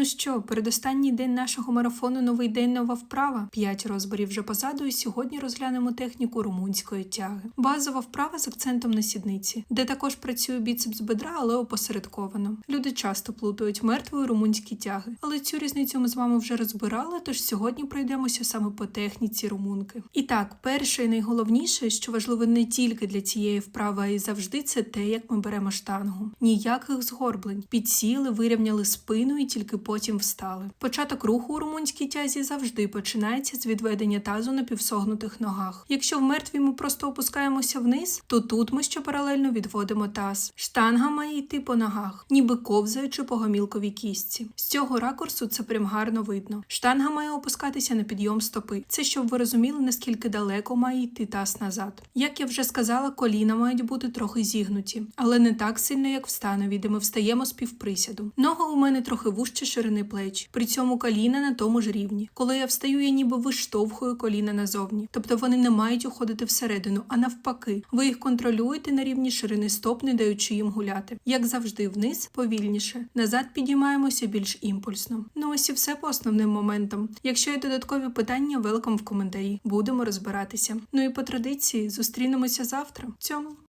Ну що, передостанній день нашого марафону новий день нова вправа. П'ять розборів вже позаду, і сьогодні розглянемо техніку румунської тяги. Базова вправа з акцентом на сідниці, де також працює біцепс бедра, але опосередковано. Люди часто плутають мертвої румунські тяги, але цю різницю ми з вами вже розбирали, тож сьогодні пройдемося саме по техніці румунки. І так, перше і найголовніше, що важливо не тільки для цієї вправи, а й завжди, це те, як ми беремо штангу. Ніяких згорблень. Підсіли, вирівняли спину і тільки потім встали. Початок руху у румунській тязі завжди починається з відведення тазу на півсогнутих ногах. Якщо в мертвій ми просто опускаємося вниз, то тут ми ще паралельно відводимо таз. Штанга має йти по ногах, ніби ковзаючи по гомілковій кістці. З цього ракурсу це прям гарно видно. Штанга має опускатися на підйом стопи. Це щоб ви розуміли, наскільки далеко має йти таз назад. Як я вже сказала, коліна мають бути трохи зігнуті, але не так сильно, як в станові, де ми встаємо з півприсяду. Ноги у мене трохи вужче ширини плеч, при цьому коліна на тому ж рівні. Коли я встаю, я ніби виштовхую коліна назовні, тобто вони не мають уходити всередину, а навпаки, ви їх контролюєте на рівні ширини стоп, не даючи їм гуляти. Як завжди, вниз повільніше, назад підіймаємося більш імпульсно. Ну ось і все по основним моментам. Якщо є додаткові питання, велкам в коментарі. Будемо розбиратися. Ну і по традиції зустрінемося завтра. Цьому.